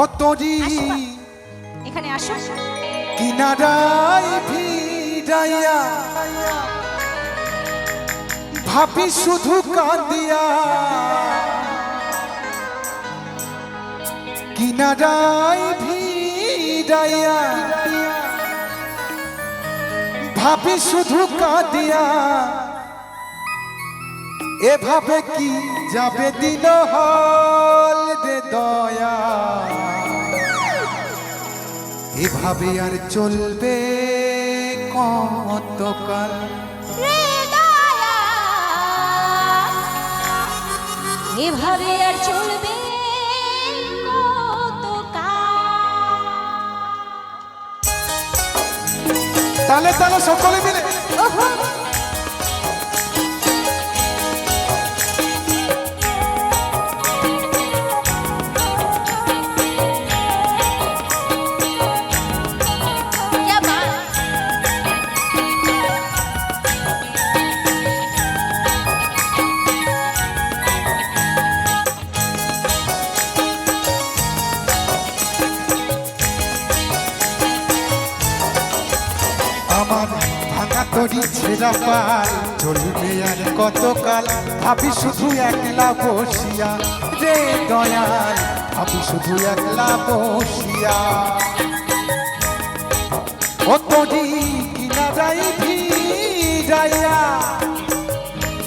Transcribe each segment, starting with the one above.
ও তোরি এখানে আসো। কিনারায় ভিড়াইয়া ভাবি শুধু কাঁদিয়া। কিনারায় ভিড়াইয়া ভাবি শুধু কাঁদিয়া। এভাবে কি যাবে দিন হল রে দয়া? এভাবে আর চলবে কতকাল? এভাবে আর চলবে তাহলে তাহলে সকলে মিলে। তরি ছেঁড়া পাল চলবে আর কতকাল? ভাবি শুধু একলা বসিয়া। রে দয়াল, ভাবি শুধু একলা বসিয়া। ও কিনা যাই ভিড়াইয়া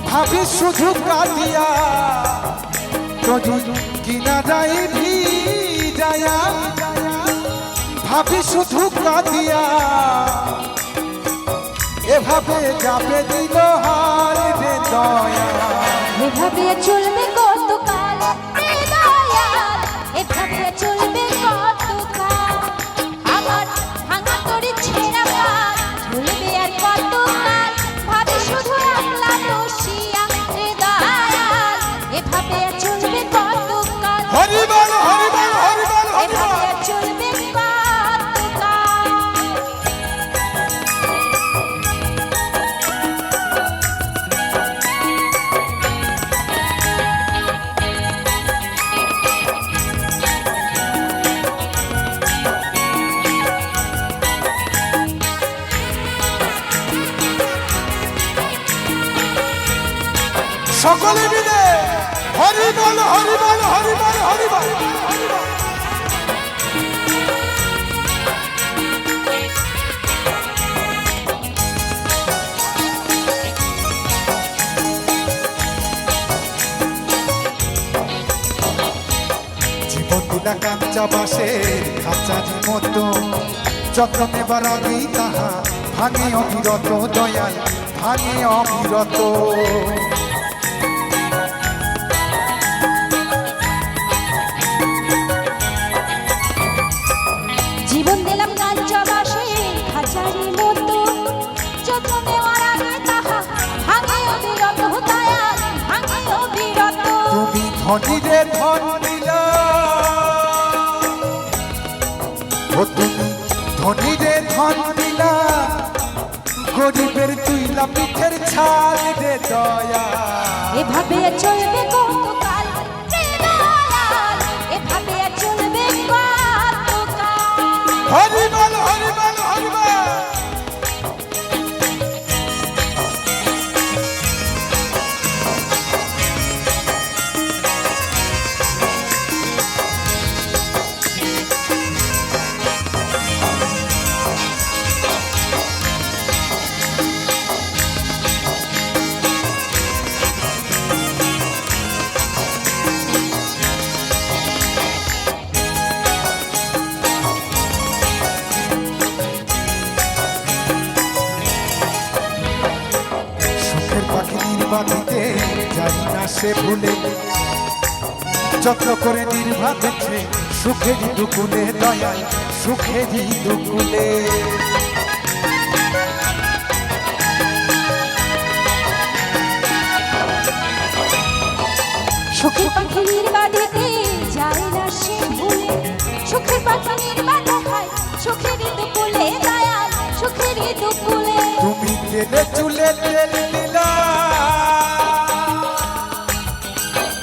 ভাবি শুধু কাঁদিয়া। তরি কিনা যাই ভিড়াইয়া ভাবি শুধু কাঁদিয়া। এভাবে যাবে দিল হার রে দয়া। এভাবে চলবে সকলে মিলে হরি বল হরি বল হরি বল হরি বল। জীবন দিলা কাঞ্চা বাসের খাঁচারি মতো যত্ন নেবার তাহা ভাঙে অবিরত দয়াল, ভাঙে অবিরত। ধনী রে ধন দিলা। ও তুমি ধনী রে ধন দিলা। গরিবের তুইলা পিঠের ছাল রে দয়া। এভাবে চলবে কতকাল? এভাবে চলবে কতকাল? হরি বল সে ভুলে। যত্ন করে নির্বাচছে সুখেরই দুকুলে দয়াল সুখেরই দুকুলে। সুখের পাখির বাড়িতে যায় না সে ভুলে। সুখের পাখির বাধা খায় সুখের দুপুলে দয়াল সুখের দুপুলে তুমি চুলে তেল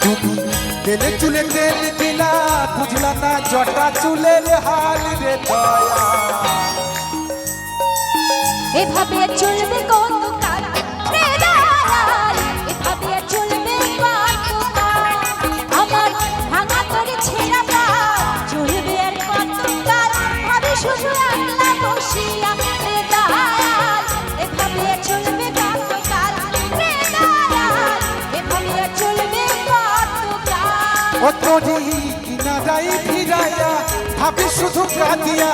তুমি চুলে তেল দিলা বুঝলা না জটা চুলের হাল রে দয়া। এভাবে চলবে কতকাল কতকাল কিনা যাই ভিড়াইয়া ভাবি শুধু কাঁদিয়া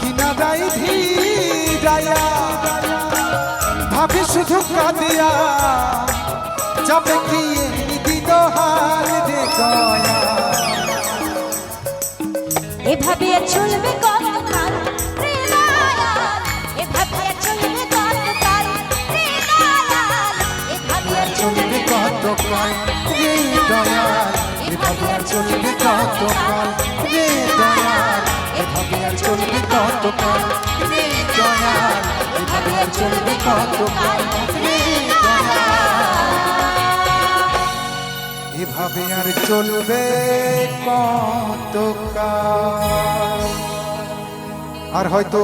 কিনা যাই ভিড়াইয়া ভাবি শুধু কাঁদিয়া যাবে কি দিন হাল রে দয়া এভাবে চলবে কতকাল এভাবে চলবে কতকাল এভাবে চলবে কতকাল দয়াল এভাবে আর চলবে কতকাল? রে দয়াল এভাবে আর চলবে কতকাল? রে দয়াল এভাবে আর চলবে কতকাল? রে এভাবে আর চলবে কতকাল? আর হয়তো